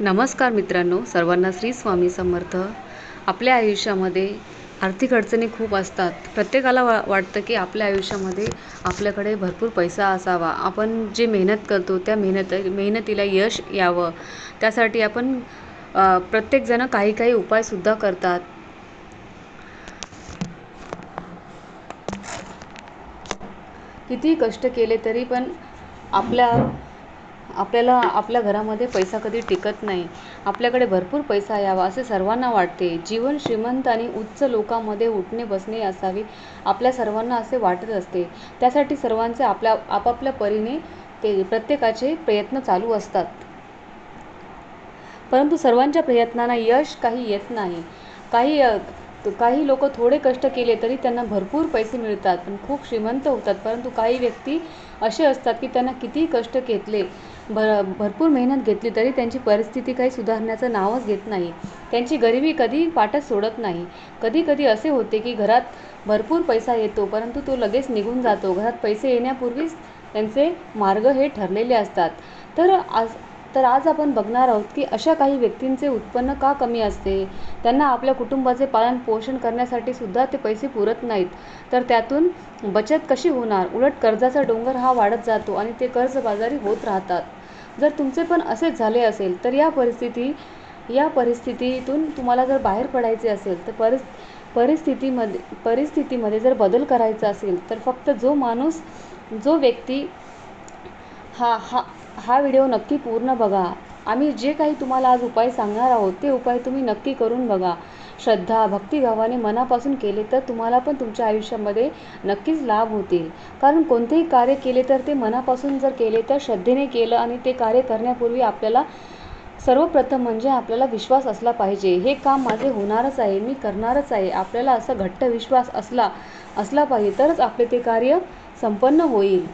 नमस्कार मित्रांनो सर्वांना श्री स्वामी समर्थ. आपल्या आयुष्यामध्ये आर्थिक अडचणी खूप असतात. प्रत्येकाला वा वाटतं की आपल्या आयुष्यामध्ये आपल्याकडे भरपूर पैसा असावा. आपण जे मेहनत करतो त्या मेहनत मेहनतीला यश यावं. त्यासाठी आपण प्रत्येकजणं काही काही उपायसुद्धा करतात. कितीही कष्ट केले तरी पण आपल्या आपल्याला आपल्या घरामध्ये पैसा कधी टिकत नाही. आपल्याकडे भरपूर पैसा यावा असे सर्वांना वाटते. जीवन श्रीमंत आणि उच्च लोकांमध्ये उठणे बसणे असावे आपल्या सर्वांना असे वाटत असते. त्यासाठी सर्वांचे आपल्या आपापल्या परीने ते प्रत्येकाचे प्रयत्न चालू असतात. परंतु सर्वांच्या प्रयत्नांना यश काही येत नाही. काही काही लोक थोडे कष्ट केले तरी त्यांना भरपूर पैसे मिळतात पण खूप श्रीमंत होतात. परंतु काही व्यक्ती असे असतात की त्यांना कितीही कष्ट घेतले भर भरपूर मेहनत घेतली तरी त्यांची परिस्थिती काही सुधारण्याचं नावच घेत नाही. त्यांची गरिबी कधी पाठच सोडत नाही. कधी कधी असे होते की घरात भरपूर पैसा येतो परंतु तो लगेच निघून जातो. घरात पैसे येण्यापूर्वीच त्यांचे मार्ग हे ठरलेले असतात. तर आज तर आज आपण बघणार आहोत की अशा काही व्यक्तींचे उत्पन्न का कमी असते? त्यांना आपल्या कुटुंबाचे पालन पोषण करण्यासाठी सुद्धा ते पैसे पुरत नाहीत. तर त्यातून बचत कशी होणार? उलट कर्जाचा डोंगर हा वाढत जातो आणि ते कर्जबाजारी होत राहतात. जर तुमचे पण असेच झाले असेल तर या परिस्थिती या परिस्थितीतून तुम्हाला जर बाहेर पडायचे असेल तर परिस् परिस्थितीमध्ये परिस्थितीमध्ये जर बदल करायचा असेल तर फक्त जो माणूस जो व्यक्ती हा हा हा व्हिडिओ नक्की पूर्ण बघा. आम्ही जे काही तुम्हाला आज उपाय सांगणार आहोत ते उपाय तुम्ही नक्की करून बघा. श्रद्धा भक्तिभावाने मनापासून केले तर तुम्हाला पण तुमच्या आयुष्यामध्ये नक्कीच लाभ होतील. कारण कोणतेही कार्य केले तर ते मनापासून जर केले तर श्रद्धेने केलं आणि ते कार्य करण्यापूर्वी आपल्याला सर्वप्रथम म्हणजे आपल्याला विश्वास असला पाहिजे. हे काम माझे होणारच आहे मी करणारच आहे. आपल्याला असा घट्ट विश्वास असला असला पाहिजे तरच आपले ते कार्य संपन्न होईल.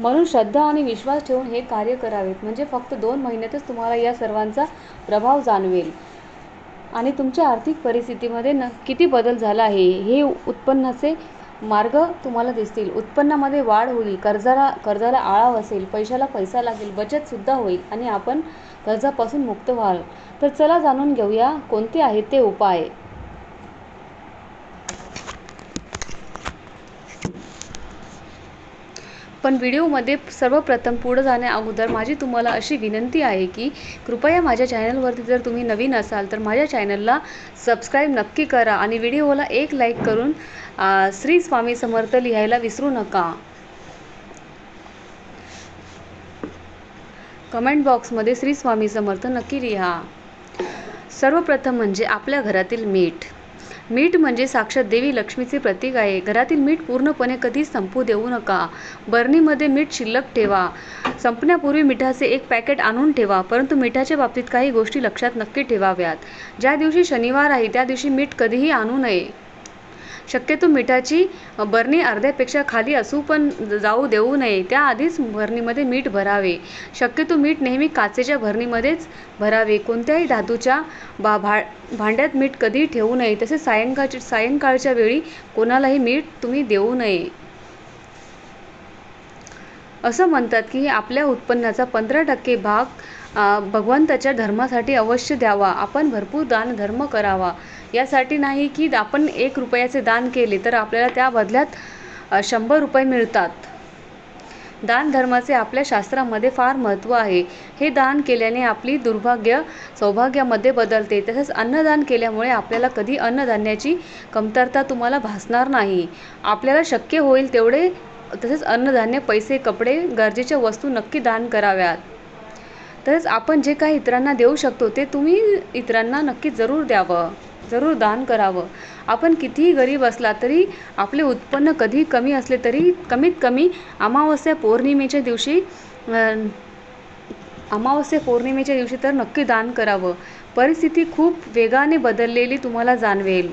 म्हणून श्रद्धा आणि विश्वास ठेवून हे कार्य करावेत. म्हणजे फक्त दोन महिन्यातच तुम्हाला या सर्वांचा प्रभाव जाणवेल. आणि तुमच्या आर्थिक परिस्थितीमध्ये न किती बदल झाला आहे हे उत्पन्नाचे मार्ग तुम्हाला दिसतील. उत्पन्नामध्ये वाढ होईल कर्जाला कर्जाला आळा बसेल पैशाला पैसा लागेल बचतसुद्धा होईल आणि आपण कर्जापासून मुक्त व्हाल. तर चला जाणून घेऊया कोणते आहेत ते उपाय. पण व्हिडिओमध्ये सर्वप्रथम पुढं जाण्या अगोदर माझी तुम्हाला अशी विनंती आहे की कृपया माझ्या चॅनलवरती जर तुम्ही नवीन असाल तर माझ्या चॅनलला सबस्क्राईब नक्की करा आणि व्हिडिओला एक लाईक करून श्री स्वामी समर्थ लिहायला विसरू नका. कमेंट बॉक्समध्ये श्री स्वामी समर्थ नक्की लिहा. सर्वप्रथम म्हणजे आपल्या घरातील मीठ. मीठ म्हणजे साक्षात देवी लक्ष्मीचे प्रतीक आहे. घरातील मीठ पूर्णपणे कधीच संपू देऊ नका. बर्नीमध्ये मीठ शिल्लक ठेवा. संपण्यापूर्वी मिठाचे एक पॅकेट आणून ठेवा परंतु मिठाच्या बाबतीत काही गोष्टी लक्षात नक्की ठेवाव्यात. ज्या दिवशी शनिवार आहे त्या दिवशी मीठ कधीही आणू नये. शक्यतो मिठाची बरणी अर्ध्यापेक्षा खाली असू पण जाऊ देऊ नये. त्याआधीच भरणीमध्ये मीठ भरावे. शक्यतो मीठ नेहमी काचेच्या भरणीमध्येच भरावे. कोणत्याही धातूच्या बा भा भांड्यात मीठ कधी ठेवू नये. तसेच सायंकाळच्या सायंकाळच्या वेळी कोणालाही मीठ तुम्ही देऊ नये. असं म्हणतात की आपल्या उत्पन्नाचा पंधरा टक्के भाग भगवंताच्या धर्मासाठी अवश्य द्यावा. आपण भरपूर दान धर्म करावा. यासाठी नाही की आपण एक रुपयाचे दान केले तर आपल्याला त्या बदल्यात शंभर रुपये मिळतात. दान धर्माचे आपल्या शास्त्रामध्ये फार महत्त्व आहे. हे दान केल्याने आपली दुर्भाग्य सौभाग्यामध्ये बदलते. तसेच अन्नदान केल्यामुळे आपल्याला कधी अन्नधान्याची कमतरता तुम्हाला भासणार नाही. आपल्याला शक्य होईल तेवढे तसेच अन्नधान्य पैसे कपडे गरजेच्या वस्तू नक्की दान कराव्यात. तसेच आपण जे काही इतरांना देऊ शकतो ते तुम्ही इतरांना नक्की जरूर द्यावं. जरूर दान करावं. आपण कितीही गरीब असला तरी आपले उत्पन्न कधी कमी असले तरी कमीत कमी अमावस्या पौर्णिमेच्या दिवशी अमावस्या पौर्णिमेच्या दिवशी तर नक्की दान करावं. परिस्थिती खूप वेगाने बदललेली तुम्हाला जाणवेल.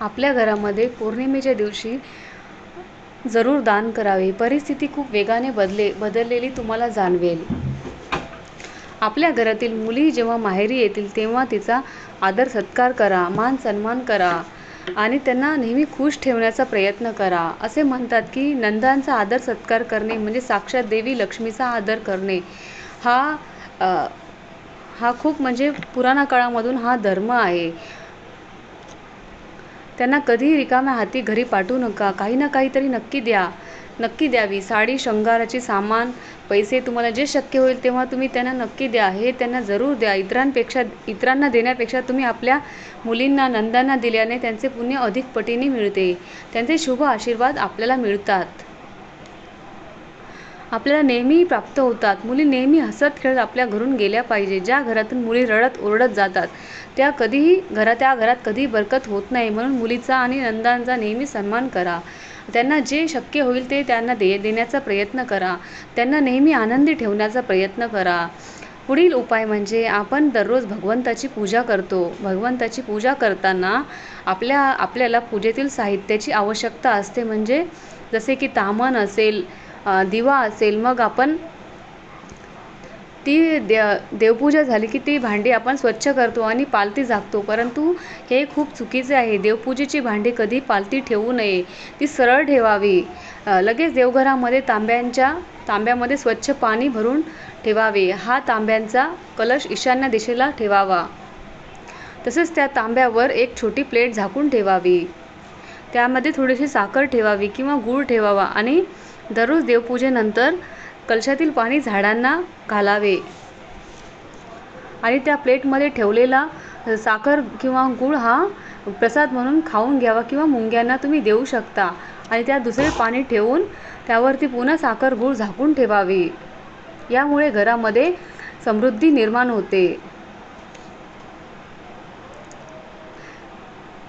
आपल्या घरामध्ये पौर्णिमेच्या दिवशी जरूर दान करावे. परिस्थिती खूप वेगाने बदले बदललेली तुम्हाला जाणवेल. आपल्या घरातील मुली जेव्हा माहेरी येतील तेव्हा तिचा आदर सत्कार करा मान सन्मान करा आणि त्यांना नेहमी खुश ठेवण्याचा प्रयत्न करा. असे म्हणतात की नंदांचा आदर सत्कार करणे म्हणजे साक्षात देवी लक्ष्मीचा आदर करणे. हा हा खूप म्हणजे पुराणा काळामधून हा धर्म आहे. त्यांना कधीही रिकाम्या हाती घरी पाठवू नका. काही ना काहीतरी नक्की द्या. नक्की द्यावी. साडी शृंगाराचे सामान पैसे तुम्हाला जे शक्य होईल तेव्हा तुम्ही त्यांना नक्की द्या. हे त्यांना जरूर द्या. इतरांपेक्षा इतरांना देण्यापेक्षा तुम्ही आपल्या मुलींना नंदांना दिल्याने त्यांचे पुण्य अधिक पटीने मिळते. त्यांचे शुभ आशीर्वाद आपल्याला मिळतात. आपल्याला नेहमी प्राप्त होतात. मुली नेहमी हसत खेळत आपल्या घरून गेल्या पाहिजे. ज्या घरातून मुली रडत ओरडत जातात त्या कधीही घरा त्या घरात कधी बरकत होत नाही. म्हणून मुलीचा आणि नंदांचा नेहमी सन्मान करा. त्यांना जे शक्य होईल ते त्यांना दे देण्याचा प्रयत्न करा. त्यांना नेहमी आनंदी ठेवण्याचा प्रयत्न करा. पुढील उपाय म्हणजे आपण दररोज भगवंताची पूजा करतो. भगवंताची पूजा करताना आपल्या आपल्याला पूजेतील साहित्याची आवश्यकता असते. म्हणजे जसे की तामण असेल दिवा असेल मग आपण ती दे देवपूजा झाली की ती भांडी आपण स्वच्छ करतो आणि पालती झाकतो. परंतु हे खूप चुकीचे आहे. देवपूजेची भांडी कधी पालती ठेवू नये. ती सरळ ठेवावी. लगेच देवघरामध्ये तांब्यांच्या तांब्यामध्ये स्वच्छ पाणी भरून ठेवावे. हा तांब्यांचा कलश ईशान्य दिशेला ठेवावा. तसेच त्या तांब्यावर एक छोटी प्लेट झाकून ठेवावी. त्यामध्ये थोडीशी साखर ठेवावी किंवा गूळ ठेवावा आणि दररोज देवपूजेनंतर कलशातील पाणी झाडांना घालावे. आणि त्या प्लेटमध्ये ठेवलेला साखर किंवा गूळ हा प्रसाद म्हणून खाऊन घ्यावा किंवा मुंग्यांना तुम्ही देऊ शकता. आणि त्या दुसरे पाणी ठेवून त्यावरती पुन्हा साखर गूळ झाकून ठेवावे. यामुळे घरामध्ये समृद्धी निर्माण होते.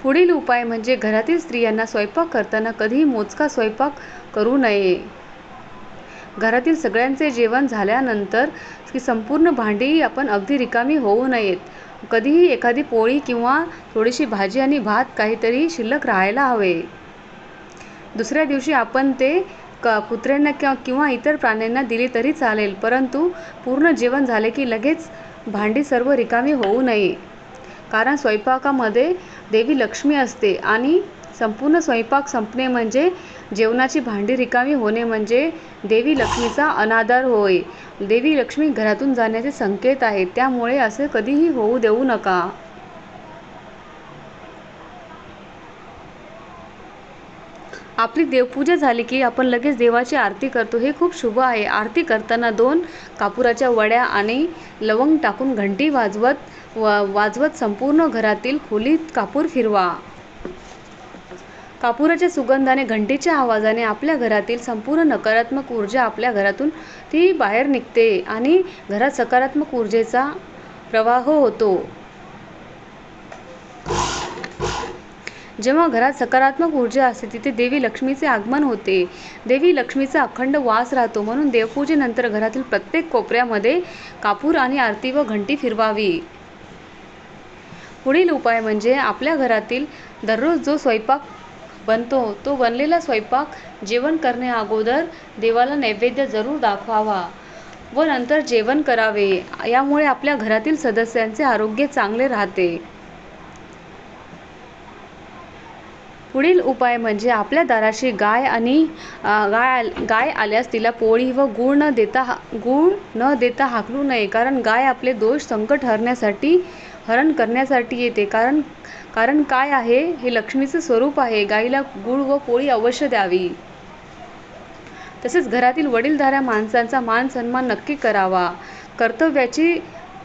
पुढील उपाय म्हणजे घरातील स्त्रियांना स्वयंपाक करताना कधीही मोजका स्वयंपाक करू नये. घरातील सगळ्यांचे जेवण झाल्यानंतर की संपूर्ण भांडी आपण अगदी रिकामी होऊ नयेत. कधीही एखादी पोळी किंवा थोडीशी भाजी आणि भात काहीतरी शिल्लक राहायला हवे. दुसऱ्या दिवशी आपण ते क कुत्र्यांना किंवा किंवा इतर प्राण्यांना दिली तरी चालेल परंतु पूर्ण जेवण झाले की लगेच भांडी सर्व रिकामी होऊ नये. कारण स्वयंपाकामध्ये देवी लक्ष्मी असते आणि संपूर्ण स्वयंपाक संपणे म्हणजे जेवणाची भांडी रिकामी होणे म्हणजे देवी लक्ष्मीचा अनादर होय. देवी लक्ष्मी घरातून जाण्याचे संकेत आहेत. त्यामुळे असे कधीही होऊ देऊ नका. आपली देवपूजा झाली की आपण लगेच देवाची आरती करतो. हे खूप शुभ आहे. आरती करताना दोन कापुराच्या वड्या आणि लवंग टाकून घंटी वाजवत वाजवत संपूर्ण घरातील खोलीत कापूर फिरवा. कापुराच्या सुगंधाने घंटीच्या आवाजाने आपल्या घरातील संपूर्ण नकारात्मक ऊर्जा आपल्या घरातून ती बाहेर निघते आणि घरात सकारात्मक ऊर्जेचा प्रवाह होतो. जेव्हा घरात सकारात्मक ऊर्जा असते तिथे देवी लक्ष्मीचे आगमन होते. देवी लक्ष्मीचा अखंड वास राहतो. म्हणून देवपूजेनंतर घरातील प्रत्येक कोपऱ्यामध्ये कापूर आणि आरती व घंटी फिरवावी. पुढील उपाय म्हणजे आपल्या घरातील दररोज जो स्वयंपाक बनतो तो बनलेला स्वयंपाक जेवण करणे अगोदर देवाला नैवेद्य जरूर दाखवावा व नंतर जेवण करावे. यामुळे आपल्या घरातील सदस्यांचे आरोग्य चांगले राहते. पुढील उपाय म्हणजे आपल्या दाराशी गाय आणि गाय गाय आल्यास तिला पोळी व गूळ न देता गूळ न देता हाकलू नये. कारण गाय आपले दोष संकट हरण्यासाठी हरण करण्यासाठी येते. कारण कारण काय आहे? हे लक्ष्मीचं स्वरूप आहे. गाईला गूळ व पोळी अवश्य द्यावी. तसेच घरातील वडीलधाऱ्या माणसांचा मान सन्मान नक्की करावा. कर्तव्याची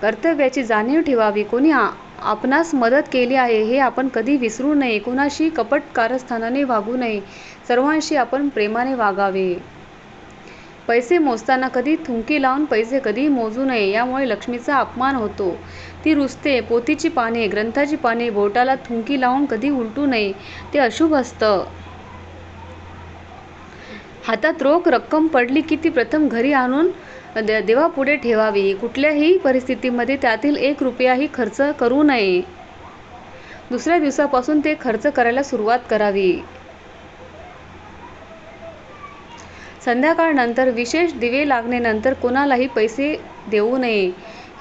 कर्तव्याची जाणीव ठेवावी. कोणी आपणास मदत केली आहे हे आपण कधी विसरू नये. कुणाशी कपट कारस्थानाने वागू नये. सर्वांशी आपण प्रेमाने वागावे. पैसे मोजताना कधी थुंकी लावून पैसे कधी मोजू नये यामुळे लक्ष्मीचा अपमान होतो. ती रुसते पोथीची पाने ग्रंथाची पाने बोटाला थुंकी लावून कधी उलटू नये. ते अशुभ असतं. हातात रोख रक्कम पडली की ती प्रथम घरी आणून देवापुढे ठेवावी. कुठल्याही परिस्थितीमध्ये त्यातील एक रुपयाही खर्च करू नये. दुसऱ्या दिवसापासून ते खर्च करायला सुरुवात करावी. संध्याकाळनंतर विशेष दिवे लागणे नंतर कोणालाही पैसे देऊ नये.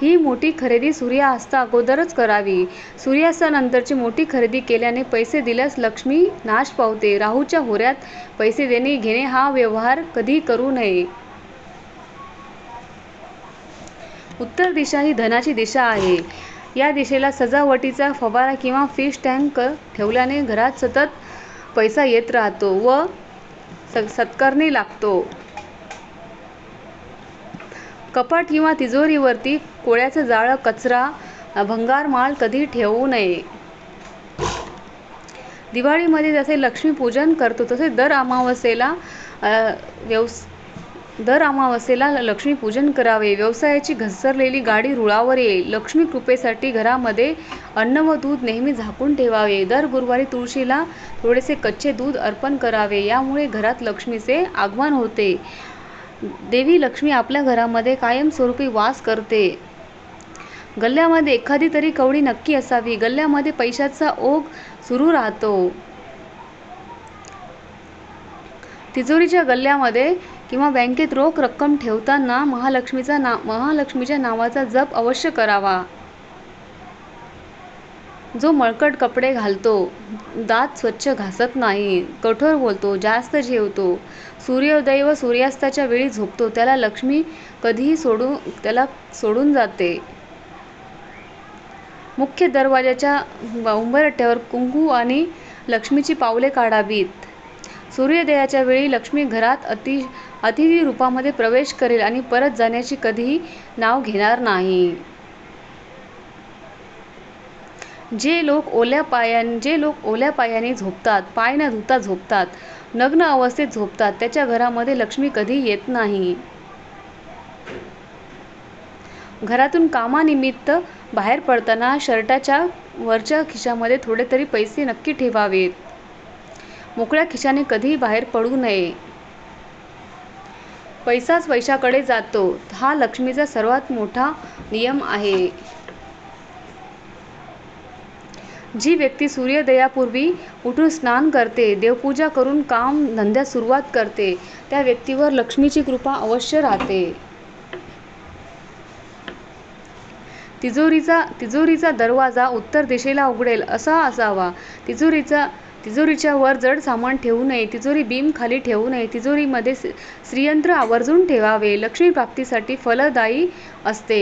ही मोठी खरेदी सूर्यास्ता अगोदरच करावी. सूर्यास्तानंतरची मोठी खरेदी केल्याने पैसे दिल्यास लक्ष्मी नाश पावते. राहूच्या होऱ्यात पैसे देणे घेणे हा व्यवहार कधी करू नये. उत्तर दिशा ही धनाची दिशा आहे. या दिशेला सजावटीचा फवारा किंवा फिश टँक ठेवल्याने घरात सतत पैसा येत राहतो व सत्कारणी लागतो. कपाट किंवा तिजोरीवरती कोळ्याचं जाळं कचरा भंगार माल कधी ठेवू नये. दिवाळीमध्ये जसे लक्ष्मीपूजन करतो तसे दर अमावस्येला व्यवस दर अमावस्येला लक्ष्मीपूजन करावे. व्यवसायाची घसरलेली गाडी रुळावर येईल. लक्ष्मी कृपेसाठी घरामध्ये अन्न व दूध नेहमी झाकून ठेवावे. दर गुरुवारी तुळशीला थोडेसे कच्चे दूध अर्पण करावे. यामुळे घरात लक्ष्मीचे आगमन होते. देवी लक्ष्मी आपल्या घरामध्ये कायमस्वरूपी वास करते. गल्ल्यामध्ये एखादी तरी कवडी नक्की असावी. गल्ल्यामध्ये पैशाचा ओघ सुरू राहतो. तिजोरीच्या गल्ल्यामध्ये किंवा बँकेत रोख रक्कम ठेवताना महालक्ष्मीचा ना महालक्ष्मीच्या नावाचा जप अवश्य करावा. जो मळकट कपडे घालतो दात स्वच्छ घासत नाही कठोर बोलतो जास्त जेवतो सूर्योदय व सूर्यास्ताच्या वेळी झोपतो त्याला लक्ष्मी कधीही सोडून त्याला सोडून जाते. मुख्य दरवाजाच्या उंबरठ्यावर कुंकू आणि लक्ष्मीची पावले काढावीत. सूर्योदयाच्या वेळी लक्ष्मी घरात अति अतिथी रूपामध्ये प्रवेश करेल आणि परत जाण्याची कधीही नाव घेणार नाही. जे लोक ओल्या पायां जे लोक ओल्या पायाने झोपतात पाय न धुता झोपतात नग्न अवस्थेत झोपतात त्याच्या घरामध्ये लक्ष्मी कधी येत नाही. घरातून कामानिमित्त बाहेर पडताना शर्टाच्या वरच्या खिशामध्ये थोडे तरी पैसे नक्की ठेवावेत. मोकळ्या खिशाने कधीही बाहेर पडू नये. पैसाच पैशाकडे जातो. हा लक्ष्मीचा सर्वात मोठा नियम आहे. जी व्यक्ती सूर्योदयापूर्वी उठून स्नान करते देवपूजा करून काम धंद्यात सुरुवात करते त्या व्यक्तीवर लक्ष्मीची कृपा अवश्य राहते. तिजोरीचा तिजोरीचा दरवाजा उत्तर दिशेला उघडेल असा असावा. तिजोरीचा तिजोरीच्या वर जड सामान ठेवू नये तिजोरी बीम खाली ठेवू नये तिजोरीमध्ये श्रीयंत्र आवर्जून ठेवावे लक्ष्मी प्राप्तीसाठी फलदायी असते.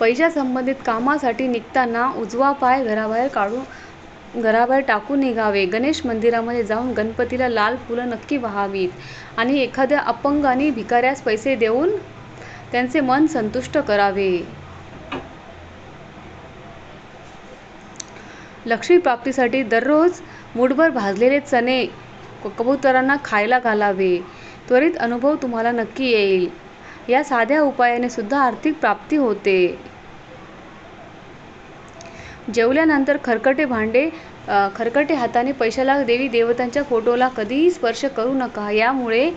पैशा संबंधित कामासाठी निघताना उजवा पाय घराबाहेर काढून घराबाहेर टाकून निघावे. गणेश मंदिरामध्ये जाऊन गणपतीला लाल फुलं नक्की व्हावीत आणि एखाद्या अपंग आणि भिकाऱ्यास पैसे देऊन त्यांचे मन संतुष्ट करावे. लक्ष्मी प्राप्तीसाठी दररोज मुठभर भाजलेले चणे कबुतरांना खायला घालावे. त्वरित अनुभव तुम्हाला नक्की येईल. या साध्या उपायाने सुद्धा आर्थिक प्राप्ती होते. जेवल्यानंतर खरकटे भांडे खरकटे हाताने पैशाला देवी देवतांच्या फोटोला कधीही स्पर्श करू नका. यामुळे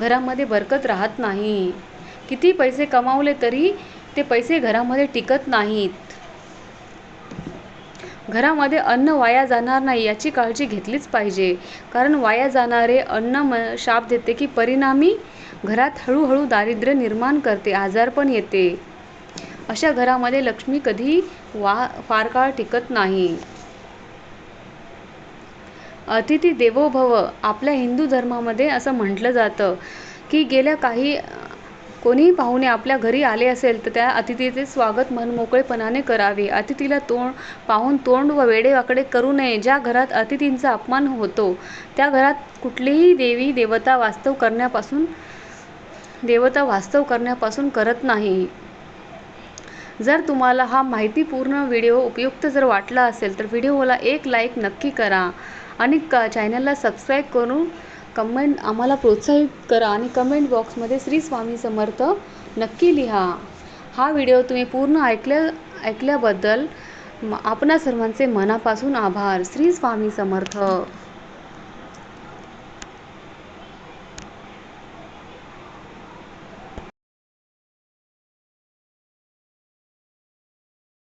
घरामध्ये बरकत राहत नाही. किती पैसे कमावले तरी ते पैसे घरामध्ये टिकत नाहीत. घरामध्ये अन्न वाया जाणार नाही याची काळजी घेतलीच पाहिजे. कारण वाया जाणारे अन्न म शाप देते की परिणामी घरात हळूहळू दारिद्र्य निर्माण करते आजारपण येते. अशा घरामध्ये लक्ष्मी कधी वा फार काळ टिकत नाही. अतिथी देवो भव आपल्या हिंदू धर्मामध्ये असं म्हटलं जातं की गेल्या काही कोणीही पाहुणे आपल्या घरी आले असेल तर त्या अतिथीचे स्वागत मनमोकळेपणाने करावे. अतिथीला तोंड पाहून तोंड व वेडेवाकडे करू नये ज्या घरात अतिथींचा अपमान होतो. त्या घरात कुठलीही देवी देवता वास्तव करण्यापासून देवता वास्तव करण्यापासून करत नाही. जर तुम्हाला हा माहितीपूर्ण व्हिडिओ उपयुक्त जर वाटला असेल तर व्हिडिओला एक लाईक नक्की करा आणि क चॅनलला सबस्क्राईब करून कमेंट आम्हाला प्रोत्साहित करा आणि कमेंट बॉक्समध्ये श्री स्वामी समर्थ नक्की लिहा. हा व्हिडिओ तुम्ही पूर्ण ऐकल्या ऐकल्याबद्दल आपणा सर्वांचे मनापासून आभार. श्री स्वामी समर्थ.